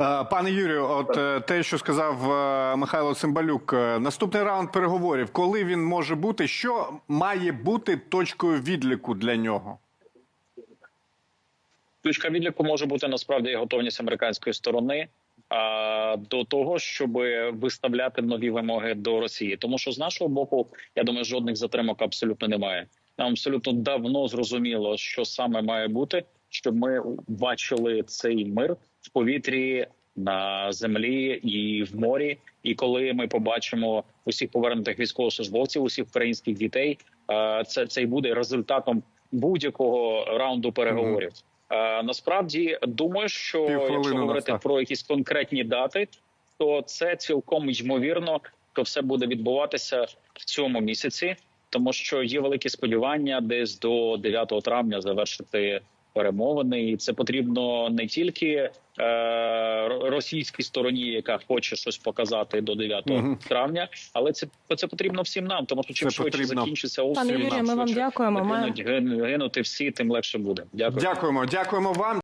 Е, Пане Юрію, от е, те, що сказав е, Михайло Цимбалюк, наступний раунд переговорів, коли він може бути, що має бути точкою відліку для нього? Точка відліку може бути насправді готовність американської сторони а, до того, щоб виставляти нові вимоги до Росії. Тому що з нашого боку, я думаю, жодних затримок абсолютно немає. Нам абсолютно давно зрозуміло, що саме має бути, щоб ми бачили цей мир в повітрі. На землі і в морі, і коли ми побачимо усіх повернутих військовослужбовців, усіх українських дітей, е, це це й буде результатом будь-якого раунду переговорів. Е, Насправді думаю, що якщо нас, говорити про якісь конкретні дати, то це цілком ймовірно, що все буде відбуватися в цьому місяці, тому що є великі сподівання десь до 9 травня завершити перемовини, і це потрібно не тільки е, російській стороні, яка хоче щось показати до 9 угу. травня, але це це потрібно всім нам, тому що чим Це швидше потрібно. закінчиться Пане Юрію, нам ми вам дякуємо. Ми- гинути всі, тим легше буде. Дякую. Дякуємо, дякуємо вам.